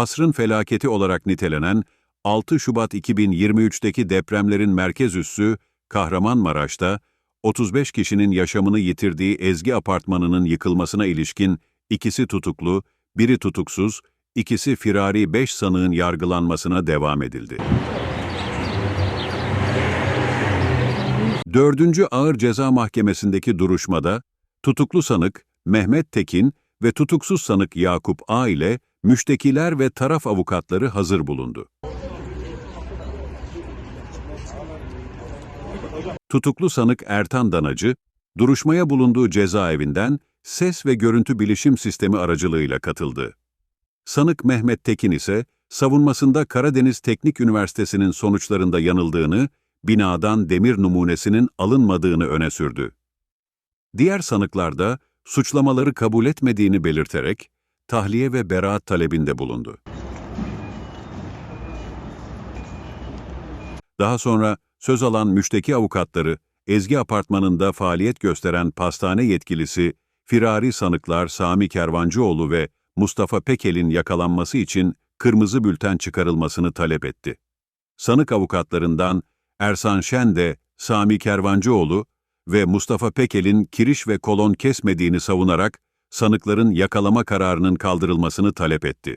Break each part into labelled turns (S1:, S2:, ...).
S1: asrın felaketi olarak nitelenen 6 Şubat 2023'teki depremlerin merkez üssü Kahramanmaraş'ta 35 kişinin yaşamını yitirdiği Ezgi Apartmanı'nın yıkılmasına ilişkin ikisi tutuklu, biri tutuksuz, ikisi firari 5 sanığın yargılanmasına devam edildi. Dördüncü Ağır Ceza Mahkemesi'ndeki duruşmada tutuklu sanık Mehmet Tekin ve tutuksuz sanık Yakup A ile müştekiler ve taraf avukatları hazır bulundu. Tutuklu sanık Ertan Danacı, duruşmaya bulunduğu cezaevinden ses ve görüntü bilişim sistemi aracılığıyla katıldı. Sanık Mehmet Tekin ise savunmasında Karadeniz Teknik Üniversitesi'nin sonuçlarında yanıldığını, binadan demir numunesinin alınmadığını öne sürdü. Diğer sanıklar da suçlamaları kabul etmediğini belirterek tahliye ve beraat talebinde bulundu. Daha sonra söz alan müşteki avukatları Ezgi Apartmanı'nda faaliyet gösteren pastane yetkilisi firari sanıklar Sami Kervancıoğlu ve Mustafa Pekel'in yakalanması için kırmızı bülten çıkarılmasını talep etti. Sanık avukatlarından Ersan Şen de Sami Kervancıoğlu ve Mustafa Pekel'in kiriş ve kolon kesmediğini savunarak sanıkların yakalama kararının kaldırılmasını talep etti.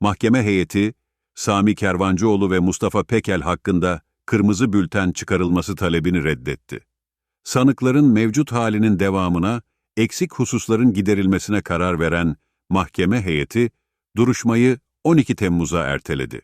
S1: Mahkeme heyeti, Sami Kervancıoğlu ve Mustafa Pekel hakkında kırmızı bülten çıkarılması talebini reddetti. Sanıkların mevcut halinin devamına, eksik hususların giderilmesine karar veren mahkeme heyeti, duruşmayı 12 Temmuz'a erteledi.